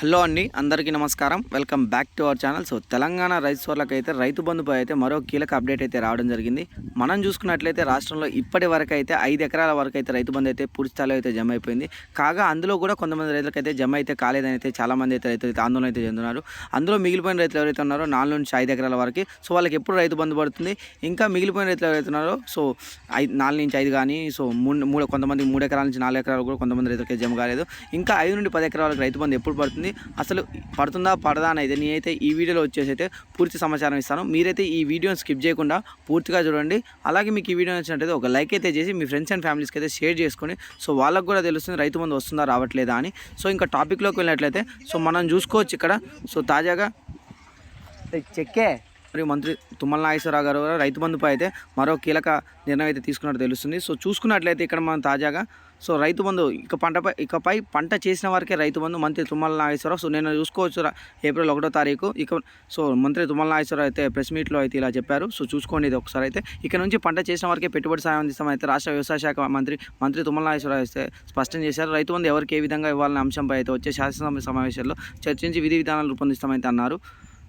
Hello అండి అందరికీ నమస్కారం. Welcome back to our channel. So Telangana రైతు సోర్లకు అయితే రైతు బంధుపై అయితే మరో కీలక అప్డేట్ అయితే రావడం జరిగింది. మనం చూసుకున్నట్లయితే రాష్ట్రంలో ఇప్పటి వరకు అయితే ఐదు ఎకరాల వరకు అయితే రైతు బంధు అయితే పూర్తి స్థాయిలో అయితే జమ అయిపోయింది. కాగా అందులో కూడా కొంతమంది రైతులకు అయితే జమ అయితే కాలేదని అయితే చాలామంది అయితే రైతులు అయితే ఆందోళన అయితే చెందుతున్నారు అందులో మిగిలిపోయిన రైతులు ఎవరైతే ఉన్నారో నాలుగు నుంచి ఐదు ఎకరాల వరకు. సో వాళ్ళకి ఎప్పుడు రైతు బంధు పడుతుంది? ఇంకా మిగిలిపోయిన రైతులు ఎవరైతే ఉన్నారో సో ఐదు నాలుగు నుంచి ఐదు కానీ సో మూడు మూడు కొంతమంది మూడు ఎకరాల నుంచి నాలుగు ఎకరాలు కూడా కొంతమంది రైతులకి జమ కాలేదు. ఇంకా ఐదు నుండి పది ఎకరాలకు రైతు బంధు ఎప్పుడు పడుతుంది? అసలు పడుతుందా పడదా అని అయితే నేనైతే ఈ వీడియోలో వచ్చేసి అయితే పూర్తి సమాచారం ఇస్తాను. మీరైతే ఈ వీడియోని స్కిప్ చేయకుండా పూర్తిగా చూడండి. అలాగే మీకు ఈ వీడియో నచ్చినట్టయితే ఒక లైక్ అయితే చేసి మీ ఫ్రెండ్స్ అండ్ ఫ్యామిలీస్కి అయితే షేర్ చేసుకొని సో వాళ్ళకు కూడా తెలుస్తుంది రైతు మంది వస్తుందా రావట్లేదా అని. సో ఇంకా టాపిక్లోకి వెళ్ళినట్లయితే సో మనం చూసుకోవచ్చు ఇక్కడ. సో తాజాగా చెక్కే. మరియు మంత్రి తుమ్మల నాగేశ్వరరావు గారు రైతు బంధుపై అయితే మరో కీలక నిర్ణయం అయితే తీసుకున్నట్టు తెలుస్తుంది. సో చూసుకున్నట్లయితే ఇక్కడ మనం తాజాగా సో రైతు బంధు ఇక పంటపై ఇకపై పంట చేసిన వారికే రైతు బంధు మంత్రి తుమ్మల నాగేశ్వరరావు. సో నేను చూసుకోవచ్చు ఏప్రిల్ ఒకటో తారీఖు. ఇక సో మంత్రి తుమ్మల నాగేశ్వరరావు అయితే ప్రెస్ మీట్లో అయితే ఇలా చెప్పారు. సో చూసుకోండి ఇది ఒకసారి అయితే. ఇక్కడ నుంచి పంట చేసిన వారికే పెట్టుబడి సాయం అందిస్తామని అయితే రాష్ట్ర వ్యవసాయ శాఖ మంత్రి మంత్రి తుమ్మల నాగేశ్వరరావు అయితే స్పష్టం చేశారు. రైతు బంధు ఎవరికి ఏ విధంగా ఇవ్వాలనే అంశంపై అయితే వచ్చే శాసనసభ సమావేశాల్లో చర్చించి విధి విధానాలు రూపొందిస్తామైతే అన్నారు.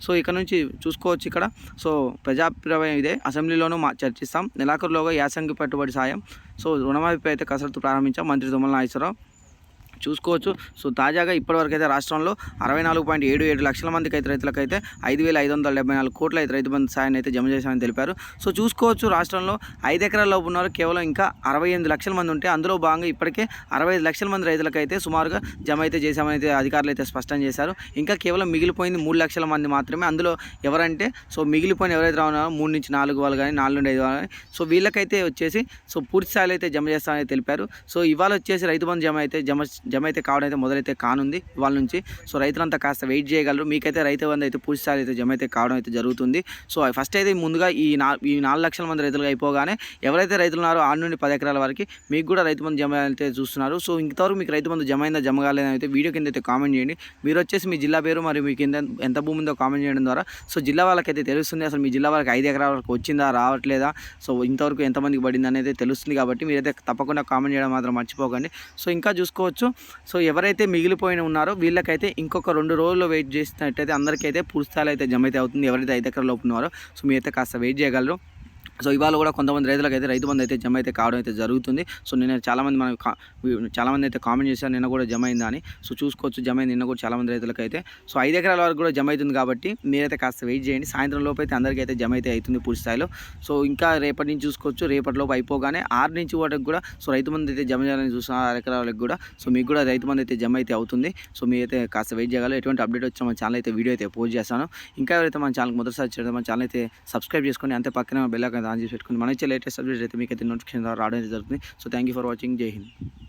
సో ఇక్కడ నుంచి చూసుకోవచ్చు ఇక్కడ. సో ప్రజాభిప్రాయం ఇదే. అసెంబ్లీలోనూ మా చర్చిస్తాం. నెలాఖరులోగా యాసంగి పెట్టుబడి సాయం. సో రుణమాఫీపై అయితే కసరత్తు ప్రారంభించాం. మంత్రి తుమ్మల నాగేశ్వరరావు. చూసుకోవచ్చు. సో తాజాగా ఇప్పటివరకు అయితే రాష్ట్రంలో అరవై నాలుగు పాయింట్ ఏడు ఏడు లక్షల మందికి అయితే రైతులకైతే ఐదు వేల ఐదు వందల డెబ్బై నాలుగు కోట్ల అయితే రైతు బంధు సాయాన్ని అయితే జమ చేశామని తెలిపారు. సో చూసుకోవచ్చు రాష్ట్రంలో ఐదు ఎకరాల లోపు ఉన్నారు కేవలం ఇంకా అరవై ఎనిమిది లక్షల మంది ఉంటే అందులో భాగంగా ఇప్పటికే అరవై ఐదు లక్షల మంది రైతులకైతే సుమారుగా జమ అయితే చేశామని అయితే అధికారులు అయితే స్పష్టం చేశారు. ఇంకా కేవలం మిగిలిపోయింది మూడు లక్షల మంది మాత్రమే. అందులో ఎవరంటే సో మిగిలిపోయిన ఎవరైతే ఉన్నారో మూడు నుంచి నాలుగు వాళ్ళు కానీ నాలుగు నుండి ఐదు వాళ్ళు కానీ సో వీళ్ళకైతే వచ్చేసి సో పూర్తి స్థాయిలో అయితే జమ చేస్తామని తెలిపారు. సో ఇవాళ వచ్చేసి రైతు బంధు జమ అయితే జమ జమ అయితే కావడం అయితే మొదలైతే కానుంది వాళ్ళ నుంచి. సో రైతులంతా కాస్త వెయిట్ చేయగలరు. మీకైతే రైతు బంధు అయితే పూర్తిసారి అయితే జమ అయితే కావడం అయితే జరుగుతుంది. సో ఫస్ట్ అయితే ముందుగా ఈ నా ఈ నాలుగు లక్షల మంది రైతులుగా అయిపోగానే ఎవరైతే రైతులు ఉన్నారో ఆరు నుండి పది ఎకరాల వరకు మీకు కూడా రైతు బంధు జమ అయితే చూస్తున్నారు. సో ఇంతవరకు మీకు రైతు బంధు జమ అయిందా జమ కాలేదని అయితే వీడియో కింద అయితే కామెంట్ చేయండి. మీరు వచ్చేసి మీ జిల్లా పేరు మరియు మీకు ఎంత ఎంత భూమి ఉందో కామెంట్ చేయడం ద్వారా. సో జిల్లా వాళ్ళకైతే తెలుస్తుంది అసలు మీ జిల్లా వాళ్ళకి ఐదు ఎకరాల వరకు వచ్చిందా రావట్లేదా? సో ఇంతవరకు ఎంతమందికి పడింది అనేది తెలుస్తుంది కాబట్టి మీరైతే తప్పకుండా కామెంట్ చేయడం మాత్రం మర్చిపోకండి. సో ఇంకా చూసుకోవచ్చు. సో ఎవరైతే మిగిలిపోయిన ఉన్నారో వీళ్ళకైతే ఇంకొక రెండు రోజుల్లో వెయిట్ చేసినట్టయితే అందరికైతే పూర్తి అయితే జమ అయితే అవుతుంది. ఎవరైతే ఐదు ఎకరాల లోపు ఉన్నారో సో మీరైతే కాస్త వెయిట్ చేయగలరు. సో ఇవాళ కూడా కొంతమంది రైతులకు అయితే రైతు బంధు అయితే జమ అయితే కావడం అయితే జరుగుతుంది. సో నేను చాలామంది మనకి చాలామంది అయితే కామెంట్ చేశారు నిన్న కూడా జమ అయిందా అని. సో చూసుకోవచ్చు జమ అయింది నిన్న కూడా చాలామంది రైతులకు అయితే సో ఐదు ఎకరాల వరకు కూడా జమ అవుతుంది కాబట్టి మీరైతే కాస్త వెయిట్ చేయండి. సాయంత్రం లోపు అయితే అందరికీ అయితే జమ అయితే అవుతుంది పూర్తి స్థాయిలో. సో ఇంకా రేపటి నుంచి చూసుకోవచ్చు. రేపటి లోపు అయిపోగానే ఆరు నుంచి వాటికి కూడా సో రైతు మంది అయితే జమ చేయాలని చూస్తున్నారు. ఆరు ఎకరాలకు కూడా. సో మీకు కూడా రైతు మంది అయితే జమ అయితే అవుతుంది. సో మీరైతే కాస్త వెయిట్ చేయగలరు. ఎటువంటి అప్డేట్ వచ్చిన మన ఛానల్ అయితే వీడియో అయితే పోస్ట్ చేస్తాను. ఇంకా ఎవరైతే మన ఛానల్ మొదటిసారి చేయడం మన ఛానల్ అయితే సబ్స్క్రైబ్ చేసుకొని అంతే పక్కన బెల్ ఐకాన్ ఆన్ చేసి పెట్టుకుని మన ఇచ్చే లేటెస్ట్ అప్డేట్ అయితే మీకు అయితే నోటిఫికేషన్ ద్వారా రావడం అయితే జరుగుతుంది so thank you for watching Jai Hind